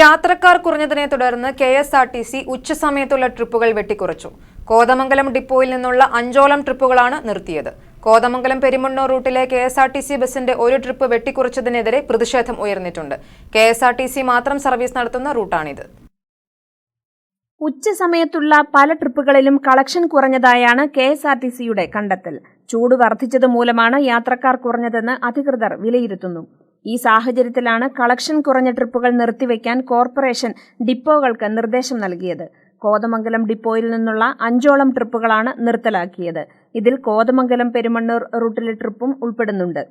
യാത്രക്കാർ കുറഞ്ഞതിനെ തുടർന്ന് K S R T C ഉച്ചസമയത്തുള്ള ട്രിപ്പുകൾ വെട്ടിക്കുറച്ചു. കോതമംഗലം ഡിപ്പോയിൽ നിന്നുള്ള അഞ്ചോളം ട്രിപ്പുകളാണ് നിർത്തിയത്. Kothamangalam Perumannur റൂട്ടിലെ K S R T C ബസിന്റെ ഒരു ട്രിപ്പ് വെട്ടിക്കുറച്ചതിനെതിരെ പ്രതിഷേധം ഉയർന്നിട്ടുണ്ട്. K S R T C മാത്രം സർവീസ് നടത്തുന്ന റൂട്ടാണിത്. ഉച്ചസമയത്തുള്ള പല ട്രിപ്പുകളിലും കളക്ഷൻ കുറഞ്ഞതായാണ് കെ എസ് ആർ ടി സിയുടെ കണ്ടെത്തൽ. ചൂട് വർദ്ധിച്ചത് മൂലമാണ് യാത്രക്കാർ കുറഞ്ഞതെന്ന് അധികൃതർ വിലയിരുത്തുന്നു. ഈ സാഹചര്യത്തിലാണ് കളക്ഷൻ കുറഞ്ഞ ട്രിപ്പുകൾ നിർത്തിവെക്കാൻ കോർപ്പറേഷൻ ഡിപ്പോകൾക്ക് നിർദ്ദേശം നൽകിയത്. കോതമംഗലം ഡിപ്പോയിൽ നിന്നുള്ള അഞ്ചോളം ട്രിപ്പുകളാണ് നിർത്തലാക്കിയത്. ഇതിൽ കോതമംഗലം പെരുമണ്ണൂർ റൂട്ടിലെ ട്രിപ്പും ഉൾപ്പെടുന്നുണ്ട്.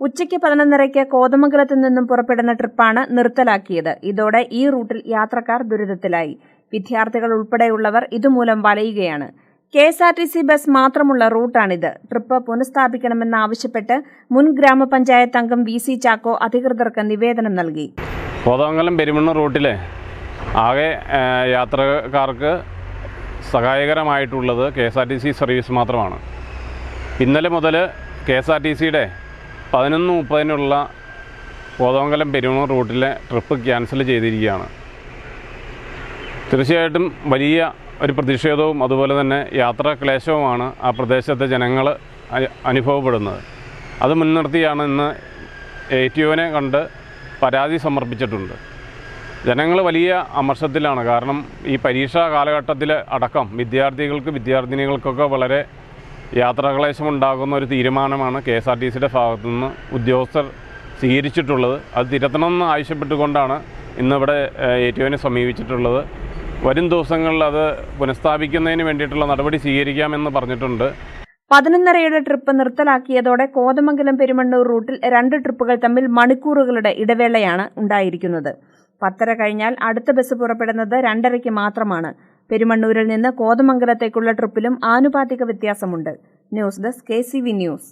ഉച്ചയ്ക്ക് പതിനൊന്നരയ്ക്ക് കോതമംഗലത്തു നിന്നും പുറപ്പെടുന്ന ട്രിപ്പാണ് നിർത്തലാക്കിയത്. ഇതോടെ ഈ റൂട്ടിൽ യാത്രക്കാർ ദുരിതത്തിലായി. വിദ്യാർത്ഥികൾ ഉൾപ്പെടെയുള്ളവർ ഇതുമൂലം വലയുകയാണ്. K S R T C bus മാത്രമുള്ള റൂട്ടാണിത്. ട്രിപ്പ് പുനഃസ്ഥാപിക്കണമെന്നാവശ്യപ്പെട്ട് മുൻ ഗ്രാമപഞ്ചായത്ത് അംഗം വി സി ചാക്കോ അധികൃതർക്ക് നിവേദനം നൽകി. കോതമംഗലം പെരുമണ്ണ റൂട്ടിലെ ആകെ യാത്രക്കാർക്ക് സഹായകരമായിട്ടുള്ളത് K S R T C service മാത്രമാണ്. ഇന്നലെ മുതൽ കെ എസ് ആർ ടി സിയുടെ പതിനൊന്ന് മുപ്പതിനുള്ള കോതമംഗലം പെരുമണ്ണ റൂട്ടിലെ ട്രിപ്പ് ക്യാൻസൽ ചെയ്തിരിക്കുകയാണ്. തീർച്ചയായിട്ടും വലിയ ഒരു പ്രതിഷേധവും അതുപോലെ തന്നെ യാത്രാ ക്ലേശവുമാണ് ആ പ്രദേശത്തെ ജനങ്ങൾ അനുഭവപ്പെടുന്നത്. അത് മുൻനിർത്തിയാണ് ഇന്ന് എ ടി ഒനെ കണ്ട് പരാതി സമർപ്പിച്ചിട്ടുണ്ട്. ജനങ്ങൾ വലിയ അമർഷത്തിലാണ്. കാരണം ഈ പരീക്ഷാ കാലഘട്ടത്തിൽ അടക്കം വിദ്യാർത്ഥികൾക്ക് വിദ്യാർത്ഥിനികൾക്കൊക്കെ വളരെ യാത്രാക്ലേശമുണ്ടാകുന്ന ഒരു തീരുമാനമാണ് കെ എസ് ആർ ടി സിയുടെ ഭാഗത്തുനിന്ന് ഉദ്യോഗസ്ഥർ സ്വീകരിച്ചിട്ടുള്ളത്. അത് തിരുത്തണമെന്ന് ആവശ്യപ്പെട്ടുകൊണ്ടാണ് ഇന്നിവിടെ എ ടി ഒനെ സമീപിച്ചിട്ടുള്ളത്. വരും ദിവസങ്ങളിൽ അത് പുനഃസ്ഥാപിക്കുന്നതിന് വേണ്ടിയിട്ടുള്ള നടപടി സ്വീകരിക്കാമെന്ന് പറഞ്ഞിട്ടുണ്ട്. പതിനൊന്നരയുടെ ട്രിപ്പ് നിർത്തലാക്കിയതോടെ കോതമംഗലം പെരുമണ്ണൂർ റൂട്ടിൽ രണ്ട് ട്രിപ്പുകൾ തമ്മിൽ മണിക്കൂറുകളുടെ ഇടവേളയാണ് ഉണ്ടായിരിക്കുന്നത്. പത്തര കഴിഞ്ഞാൽ അടുത്ത ബസ് പുറപ്പെടുന്നത് രണ്ടരയ്ക്ക് മാത്രമാണ്. പെരുമണ്ണൂരിൽ നിന്ന് കോതമംഗലത്തേക്കുള്ള ട്രിപ്പിലും ആനുപാതിക വ്യത്യാസമുണ്ട്. News desk K news.